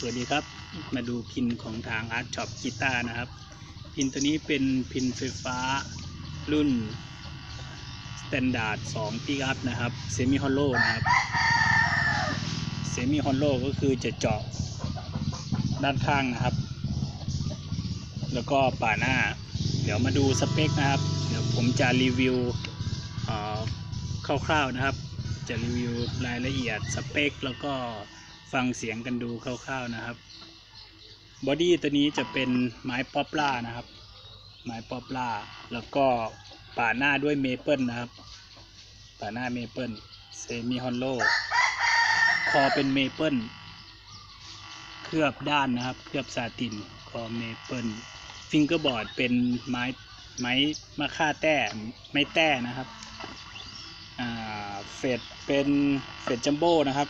สวัสดีครับ มาดูพินของทาง Art Shop กีตาร์นะครับ พินตัวนี้เป็นพินไฟฟ้ารุ่น Standard 2 p i c up นะครับ Semi Hollow นะครับ Semi Hollow ก็คือจะเจาะด้านข้างนะครับ แล้วก็ป่าหน้า เดี๋ยวมาดูสเปคนะครับ เดี๋ยวผมจะรีวิวคร่าวๆนะครับ จะรีวิวรายละเอียดสเปคแล้วก็ ฟังเสียงกันดูคร่าวๆนะครับบอดี้ตัวนี้จะเป็นไม้ป๊อปล่านะครับ ไม้ป๊อปล่า แล้วก็ป่าหน้าด้วยเมเปิลนะครับ ป่าหน้าเมเปิลเซมิฮอนโลคอเป็นเมเปิลเคลือบด้านนะครับ เคลือบซาตินคอเมเปิลฟิงเกอร์บอร์ดเป็นไม้ไม้มะค่าแต้ไม้แต้นะครับเฟดเป็นเฟดจัมโบ้นะครับ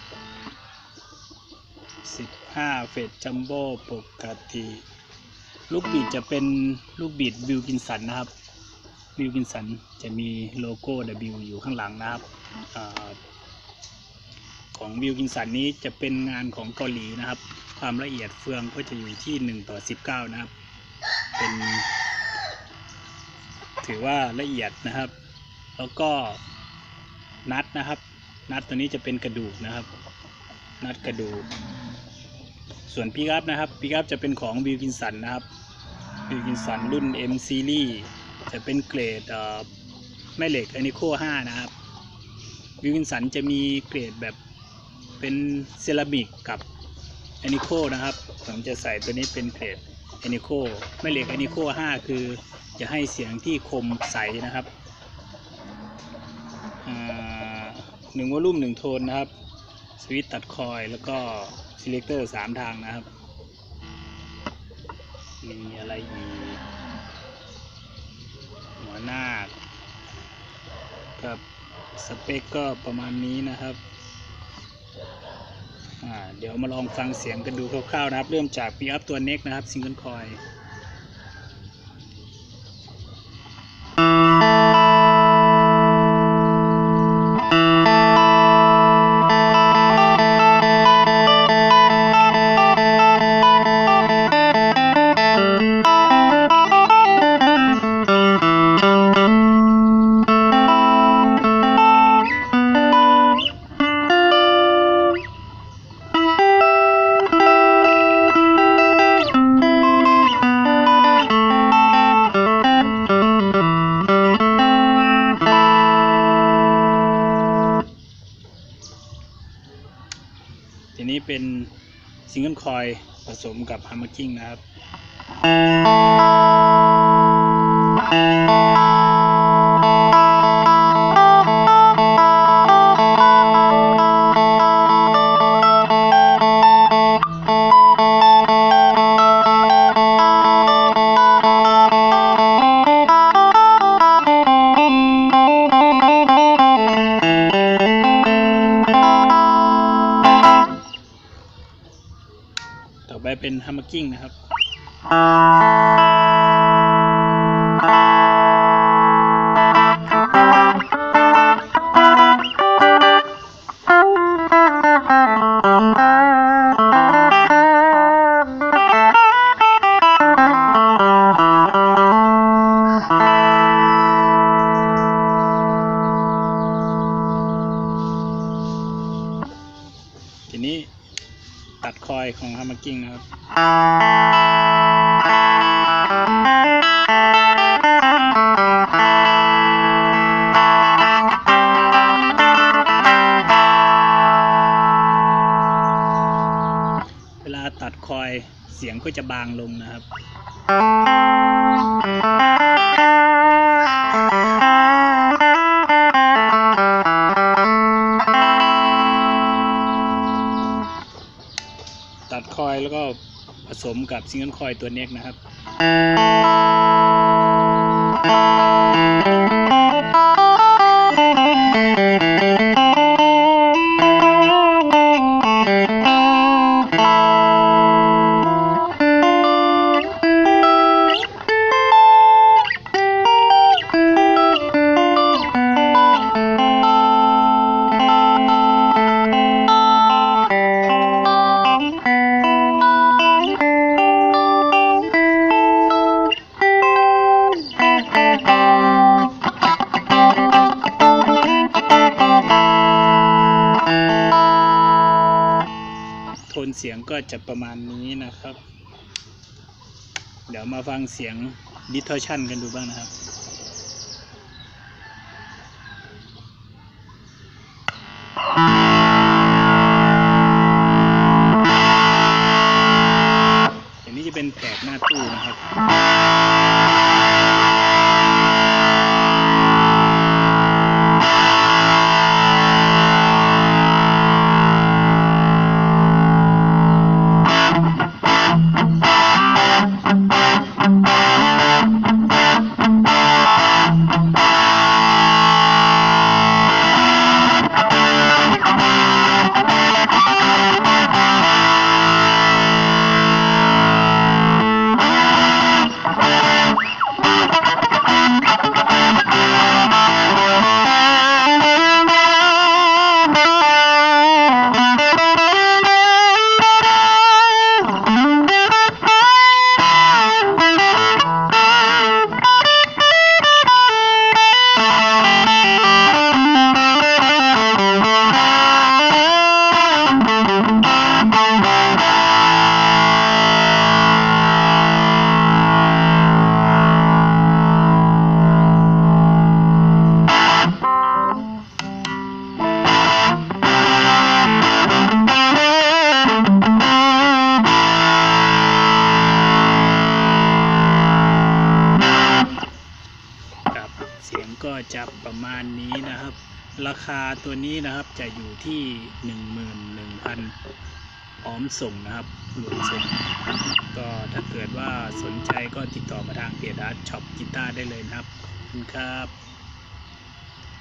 15 เฟดจัมโบ้ปกติ ลูกบิดจะเป็นลูกบิดวิวกินสันนะครับ วิวกินสันจะมีโลโก้ W อยู่ข้างหลังนะครับอของวิวกินสันนี้จะเป็นงานของเกาหลีนะครับ ความละเอียดเฟืองก็จะอยู่ที่ 1 ต่อ 19 นะครับ เป็น ถือว่าละเอียดนะครับ แล้วก็นัดนะครับ นัดตัวนี้จะเป็นกระดูกนะครับ นัดกระดูก ส่วนพิกัพนะครับพิกัพจะเป็นของวิวกินสันนะครับวิวกินสันรุ่น M Series จะเป็นเกรดแม่เหล็กอนิโค5นะครับวิวกินสันจะมีเกรดแบบเป็นเซรามิกกับอนิโคนะครับ ผมจะใส่ตัวนี้เป็นเกรดอนิโคแม่เหล็กอนิโค5คือจะให้เสียงที่คมใสนะครับหนึ่งวอลลุ่มหนึ่งโทนนะครับ สวิตตัดคอยล์แล้วก็ selector สามทางนะครับ มีอะไรอีก หัวหน้ากับสเปคก็ประมาณนี้นะครับเดี๋ยวมาลองฟังเสียงกันดูคร่าวๆนะครับ เริ่มจากปีอัพตัวเน็กนะครับซิงเกิลคอย นี้เป็นซิงเกิลคอยผสมกับฮัมเมอร์กิ้งนะครับ เป็นฮัมเมอร์กิ้งนะครับ เวลาตัดคอยเสียงก็จะบางลงนะครับตัดคอยแล้วก็ ผสมกับซิงเกิลคอยตัวเน็กนะครับ สียงก็จะประมาณนี้นะครับ เดี๋ยวมาฟังเสียงดิทอชันกันดูบ้างนะครับ ก็จะประมาณนี้นะครับ ราคาตัวนี้นะครับจะอยู่ที่ 11,000พร้อมส่งนะครับรวมส่ง ก็ถ้าเกิดว่าสนใจก็ติดต่อมาทางเพจอาร์ตช็อปกีตาร์ได้เลยนะครับขอบคุณครับ